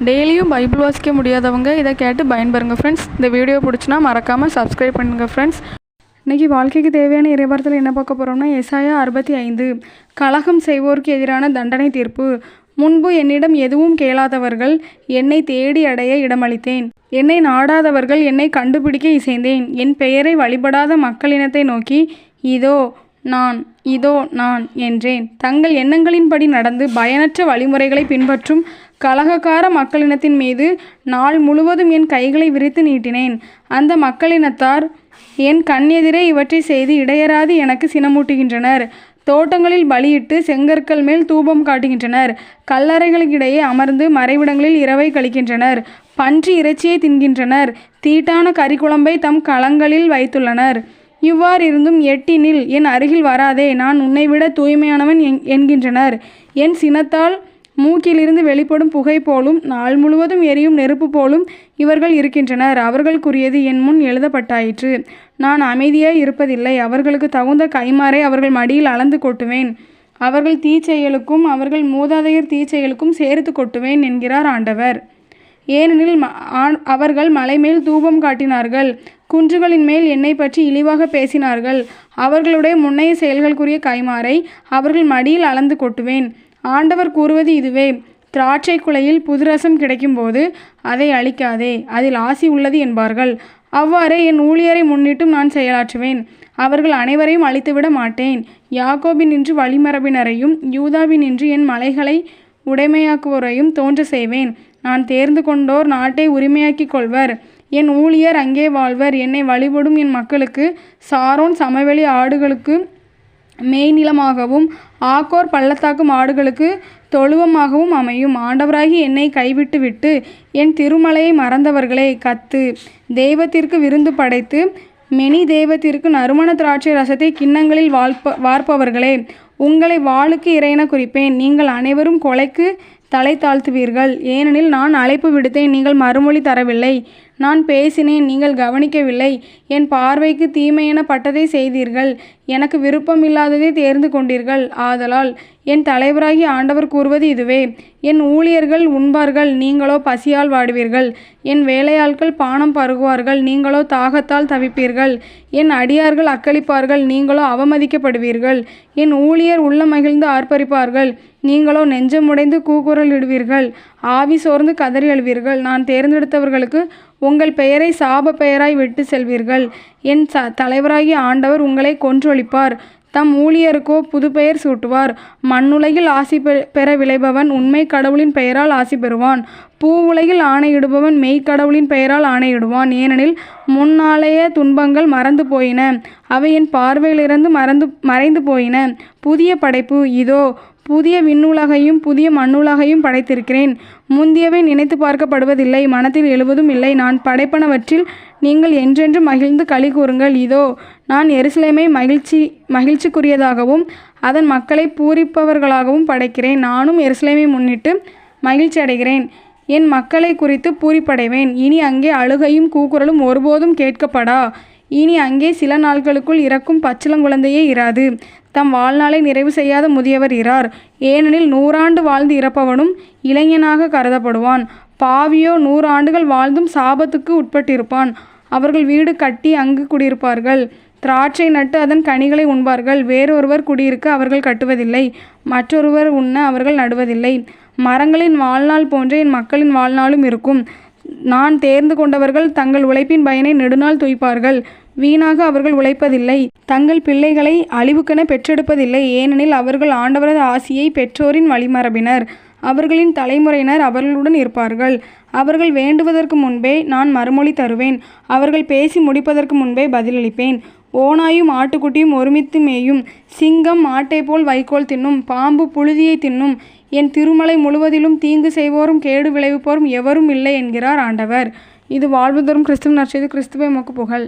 டெய்லியும் பைபிள் வாசிக்க முடியாதவங்க இதை கேட்டு பயன்பெறுங்க ஃப்ரெண்ட்ஸ் இந்த வீடியோ பிடிச்சினா மறக்காமல் சப்ஸ்கிரைப் பண்ணுங்கள் ஃப்ரெண்ட்ஸ் இன்றைக்கி வாழ்க்கைக்கு தேவையான இறைவாரத்தில் என்ன பார்க்க போகிறோம்னா எசாயா அறுபத்தி ஐந்து கலகம் செய்வோருக்கு எதிரான தண்டனை தீர்ப்பு. முன்பு என்னிடம் எதுவும் கேளாதவர்கள் என்னை தேடி அடைய இடமளித்தேன். என்னை நாடாதவர்கள் என்னை கண்டுபிடிக்க இசைந்தேன். என் பெயரை வழிபடாத மக்களினத்தை நோக்கி இதோ நான் இதோ நான் என்றேன். தங்கள் எண்ணங்களின்படி நடந்து பயனற்ற வழிமுறைகளை பின்பற்றும் கலகக்கார மக்களினத்தின் மீது நாள் முழுவதும் என் கைகளை விரித்து நீட்டினேன். அந்த மக்களினத்தார் என் கண்ணெதிரே இவற்றை செய்து இடையராது எனக்கு சினமூட்டுகின்றனர். தோட்டங்களில் பலியிட்டு செங்கற்கள் மேல் தூபம் காட்டுகின்றனர். கல்லறைகளுக்கிடையே அமர்ந்து மறைவிடங்களில் இரவை கழிக்கின்றனர். பன்றி இறைச்சியை தின்கின்றனர். தீட்டான கறிக்குழம்பை தம் களங்களில் வைத்துள்ளனர். இவ்வாறிருந்தும் எட்டினில் என் அருகில் வராதே நான் உன்னை விட தூய்மையானவன் என் என்கின்றனர். என் சினத்தால் மூக்கிலிருந்து வெளிப்படும் புகை போலும் நாள் முழுவதும் எரியும் நெருப்பு போலும் இவர்கள் இருக்கின்றனர். அவர்களுக்குரியது என் முன் எழுதப்பட்டாயிற்று. நான் அமைதியாய் இருப்பதில்லை. அவர்களுக்கு தகுந்த கைமாறை அவர்கள் மடியில் அளந்து கொட்டுவேன். அவர்கள் தீச்செயலுக்கும் அவர்கள் மூதாதையர் தீச்செயலுக்கும் சேர்த்து கொட்டுவேன் என்கிறார் ஆண்டவர். ஏனெனில் ம- ஆண்- அவர்கள் மலைமேல் தூபம் காட்டினார்கள். குன்றுகளின் மேல் என்னை பற்றி இழிவாக பேசினார்கள். அவர்களுடைய முன்னைய செயல்களுக்குரிய கைமாறை அவர்கள் மடியில் அளந்து கொட்டுவேன். ஆண்டவர் கூறுவது இதுவே திராட்சை குலையில் புதுரசம் கிடைக்கும்போது அதை அழிக்காதே அதில் ஆசி உள்ளது என்பார்கள். அவ்வாறே என் ஊழியரை முன்னிட்டும் நான் செயலாற்றுவேன். அவர்கள் அனைவரையும் அழித்துவிட மாட்டேன். யாக்கோபினின்று வழிமரபினரையும் யூதாவினின்று என் மலைகளை உடைமையாக்குவோரையும் தோன்ற செய்வேன். நான் தேர்ந்து கொண்டோர் நாட்டை உரிமையாக்கிக் கொள்வர். என் ஊழியர் அங்கே வாழ்வர். என்னை வழிபடும் என் மக்களுக்கு சாரோன் சமவெளி ஆடுகளுக்கு மேய்நிலமாகவும் ஆக்கோர் பள்ளத்தாக்கு மாடுகளுக்கு தொழுவமாகவும் அமையும். ஆண்டவராகி என்னை கைவிட்டு விட்டு என் திருமலையை மறந்தவர்களே கத்து. தெய்வத்திற்கு விருந்து படைத்து மெனி தெய்வத்திற்கு நறுமண திராட்சை ரசத்தை கிண்ணங்களில் வாழ்ப்ப வார்ப்பவர்களே உங்களை வாளுக்கு இறையென குறிப்பேன். நீங்கள் அனைவரும் கொலைக்கு தலை தாழ்த்துவீர்கள். ஏனெனில் நான் அழைப்பு விடுத்தேன் நீங்கள் மறுமொழி தரவில்லை. நான் பேசினேன் நீங்கள் கவனிக்கவில்லை. என் பார்வைக்கு தீமையென பட்டதை செய்தீர்கள். எனக்கு விருப்பமில்லாததை தேர்ந்து கொண்டீர்கள். ஆதலால் என் தலைவராகி ஆண்டவர் கூறுவது இதுவே. என் ஊழியர்கள் உண்பார்கள் நீங்களோ பசியால் வாடுவீர்கள். என் வேலையாட்கள் பானம் பருகுவார்கள் நீங்களோ தாகத்தால் தவிப்பீர்கள். என் அடியார்கள் அக்களிப்பார்கள் நீங்களோ அவமதிக்கப்படுவீர்கள். என் ஊழியர் உள்ள மகிழ்ந்து ஆர்ப்பரிப்பார்கள் நீங்களோ நெஞ்சமுடைந்து கூக்குரல் இடுவீர்கள். ஆவி சோர்ந்து கதறி அழுவீர்கள். நான் தேர்ந்தெடுத்தவர்களுக்கு உங்கள் பெயரை சாப பெயராய் விட்டு செல்வீர்கள். என் ச தலைவராகிய ஆண்டவர் உங்களை கொன்றொழிப்பார். தம் ஊழியருக்கோ புது பெயர் சூட்டுவார். மண்ணுலகில் ஆசி பெ- பெற விளைபவன் உண்மை கடவுளின் பெயரால் ஆசி பெறுவான். பூவுலகில் ஆணையிடுபவன் மெய்க்கடவுளின் பெயரால் ஆணையிடுவான் ஏனெனில் முன்னாலேய துன்பங்கள் மறந்து போயின. அவை என் பார்வையிலிருந்து மறந்து மறைந்து போயின. புதிய படைப்பு இதோ புதிய விண்ணுலகையும் புதிய மண்ணுலகையும் படைத்திருக்கிறேன். முந்தியவை நினைத்து பார்க்கப்படுவதில்லை. மனத்தில் எழுவதும் இல்லை. நான் படைப்பனவற்றில் நீங்கள் என்றென்று மகிழ்ந்து களி கூறுங்கள். இதோ நான் எருசலேமை மகிழ்ச்சி மகிழ்ச்சிக்குரியதாகவும் அதன் மக்களை பூரிப்பவர்களாகவும் படைக்கிறேன். நானும் எருசலேமை முன்னிட்டு மகிழ்ச்சி அடைகிறேன். என் மக்களை குறித்து பூரிப்படைவேன். இனி அங்கே அழுகையும் கூக்குரலும் ஒருபோதும் கேட்கப்படா. இனி அங்கே சில நாட்களுக்குள் இறக்கும் பச்சிளங்குழந்தையே இராது. தம் வாழ்நாளை நிறைவு செய்யாத முதியவர் இரார் ஏனெனில் நூறாண்டு வாழ்ந்து இறப்பவனும் இளைஞனாக கருதப்படுவான். பாவியோ நூறு ஆண்டுகள் வாழ்ந்தும் சாபத்துக்கு உட்பட்டிருப்பான். அவர்கள் வீடு கட்டி அங்கு குடியிருப்பார்கள். திராட்சை நட்டு அதன் கனிகளை உண்பார்கள். வேறொருவர் குடியிருக்க அவர்கள் கட்டுவதில்லை. மற்றொருவர் உண்ண அவர்கள் நடுவதில்லை. மரங்களின் வாழ்நாள் போன்ற என் மக்களின் வாழ்நாளும் இருக்கும். நான் தேர்ந்து கொண்டவர்கள் தங்கள் உழைப்பின் பயனை நெடுநாள் துய்ப்பார்கள். வீணாக அவர்கள் உழைப்பதில்லை. தங்கள் பிள்ளைகளை அழிவுக்கென பெற்றெடுப்பதில்லை. ஏனெனில் அவர்கள் ஆண்டவரது ஆசியை பெற்றோரின் வழிமரபினர். அவர்களின் தலைமுறையினர் அவர்களுடன் இருப்பார்கள். அவர்கள் வேண்டுவதற்கு முன்பே நான் மறுமொழி தருவேன். அவர்கள் பேசி முடிப்பதற்கு முன்பே பதிலளிப்பேன். ஓனாயும் ஆட்டுக்குட்டியும் ஒருமித்து மேயும். சிங்கம் மாட்டை போல் வைக்கோல் தின்னும். பாம்பு புழுதியை தின்னும். என் திருமலை முழுவதிலும் தீங்கு செய்வோரும் கேடு விளைவிப்போரும் எவரும் இல்லை என்கிறார் ஆண்டவர். இது வாழ்வு தரும் கிறிஸ்துவ நற்செய்து கிறிஸ்துவை மொக்கு புகழ்.